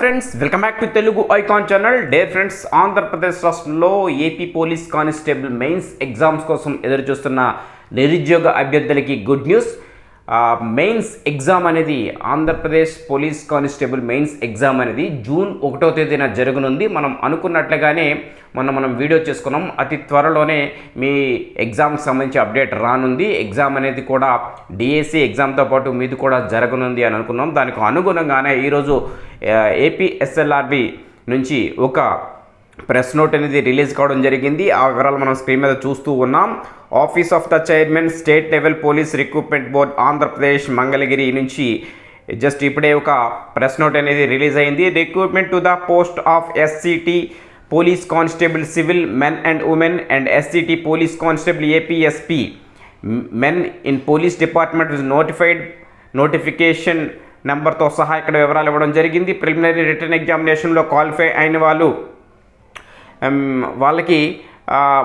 Friends welcome back to Telugu icon channel. Day friends Andhra Pradesh రాష్ట్రంలో AP police constable mains exams కోసం ఎదురు చూస్తున్న నిరుద్యోగ అభ్యర్థులకి గుడ్ న్యూస్. మెయిన్స్ ఎగ్జామ్ అనేది Andhra Pradesh police constable mains exam అనేది జూన్ ఒకటో తేదీన జరగనుంది. మనం అనుకున్నట్లుగానే మొన్న మనం వీడియో చేసుకున్నాం. అతి త్వరలోనే మీ ఎగ్జామ్కి సంబంధించి అప్డేట్ రానుంది. ఎగ్జామ్ అనేది కూడా డిఎస్సి ఎగ్జామ్తో పాటు మీది కూడా జరగనుంది అని అనుకున్నాం. దానికి అనుగుణంగానే ఈరోజు ఏపీఎస్ఎల్ఆర్బి నుంచి ఒక ప్రెస్ నోట్ అనేది రిలీజ్ కావడం జరిగింది. ఆ వివరాలు మనం స్క్రీన్ మీద చూస్తూ ఉన్నాం. Office of the chairman state level police recruitment board Andhra Pradesh Mangalagiri నుంచి జస్ట్ ఇప్పుడే ఒక ప్రెస్ నోట్ అనేది రిలీజ్ అయింది. Recruitment to the post of SCT police constable civil men and women and SCT police constable APSP. Men in police department viz notified notification నెంబర్తో సహా ఇక్కడ వివరాలు ఇవ్వడం జరిగింది. ప్రిలిమినరీ రిటర్న్ ఎగ్జామినేషన్లో క్వాలిఫై అయిన వాళ్ళు వాళ్ళకి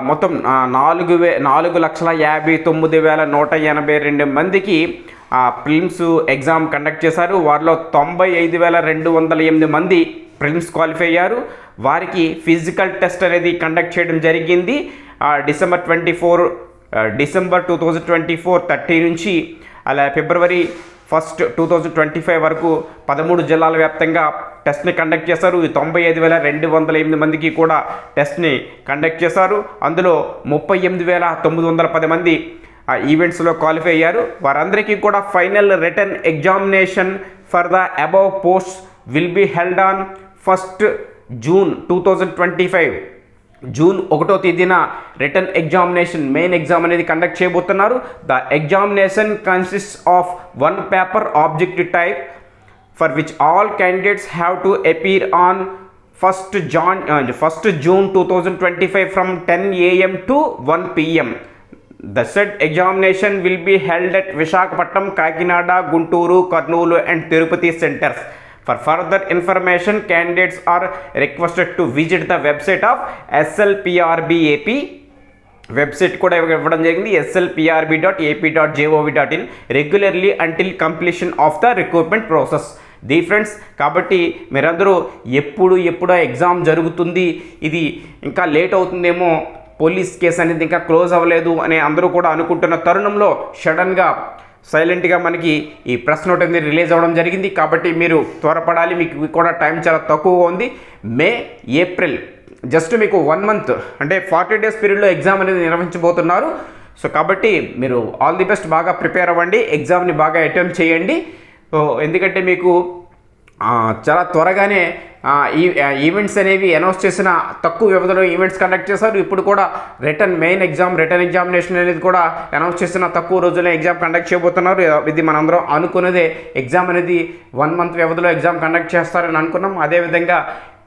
మొత్తం నాలుగు వే నాలుగు లక్షల యాభై తొమ్మిది వేల నూట ఎనభై రెండు మందికి ప్రిలిమ్స్ ఎగ్జామ్ కండక్ట్ చేశారు. వారిలో తొంభై ఐదు వేల రెండు వందల ఎనిమిది మంది ప్రిలిమ్స్ క్వాలిఫై అయ్యారు. వారికి ఫిజికల్ టెస్ట్ అనేది కండక్ట్ చేయడం జరిగింది. December twenty four December two thousand twenty four thirty నుంచి అలా February first two thousand twenty five వరకు పదమూడు జిల్లాల వ్యాప్తంగా టెస్ట్ని కండక్ట్ చేశారు. ఈ తొంభై ఐదు వేల రెండు వందల ఎనిమిది మందికి కూడా టెస్ట్ని కండక్ట్ చేశారు. అందులో ముప్పై ఎనిమిది వేల తొమ్మిది వందల పది మంది ఆ ఈవెంట్స్లో క్వాలిఫై అయ్యారు. వారందరికీ కూడా final written examination for the above post will be held on first June two thousand twenty five June ఒకటో తేదీన రిటర్న్ ఎగ్జామినేషన్ మెయిన్ ఎగ్జామ్ అనేది కండక్ట్ చేయబోతున్నారు. The examination consist of one paper objective type for which all candidates have to appear on first June first June two thousand twenty five from ten AM to one PM the said examination will be held at Visakhapatnam Kakinada Guntur Kurnool and Tirupati centres For further information, candidates are requested to visit the website of SLPRBAP website కూడా ఇవ్వడం జరిగింది SLPRB dot AP dot gov dot in regularly until completion of the recruitment process the friends కాబట్టి మీరందరూ ఎప్పుడు ఎప్పుడో exam జరుగుతుంది ఇది ఇంకా లేట్ అవుతుందేమో పోలీస్ కేసు అనేది ఇంకా క్లోజ్ అవ్వలేదు అని అందరూ కూడా అనుకుంటున్న తరుణంలో సడన్గా సైలెంట్గా మనకి ఈ ప్రెస్ నోట్ అనేది రిలీజ్ అవ్వడం జరిగింది. కాబట్టి మీరు త్వరపడాలి. మీకు కూడా టైం చాలా తక్కువగా ఉంది. May April. జస్ట్ మీకు వన్ మంత్ అంటే ఫార్టీ డేస్ పీరియడ్లో ఎగ్జామ్ అనేది నిర్వహించబోతున్నారు. సో కాబట్టి మీరు ఆల్ ది బెస్ట్ బాగా ప్రిపేర్ అవ్వండి. ఎగ్జామ్ని బాగా అటెంప్ట్ చేయండి. సో ఎందుకంటే మీకు చాలా త్వరగానే ఈ ఈవెంట్స్ అనేవి అనౌన్స్ చేసిన తక్కువ వ్యవధిలో ఈవెంట్స్ కండక్ట్ చేశారు. ఇప్పుడు కూడా return main exam return examination అనేది కూడా అనౌన్స్ చేసిన తక్కువ రోజుల్లో ఎగ్జామ్ కండక్ట్ చేయబోతున్నారు. ఇది మనందరం అనుకున్నదే. ఎగ్జామ్ అనేది వన్ మంత్ వ్యవధిలో ఎగ్జామ్ కండక్ట్ చేస్తారని అనుకున్నాం. అదేవిధంగా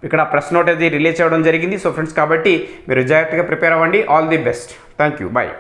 ఇక్కడ ప్రెస్ నోట్ అనేది రిలీజ్ చేయడం జరిగింది. సో ఫ్రెండ్స్ కాబట్టి మీరు జాగ్రత్తగా ప్రిపేర్ అవ్వండి. All the best thank you bye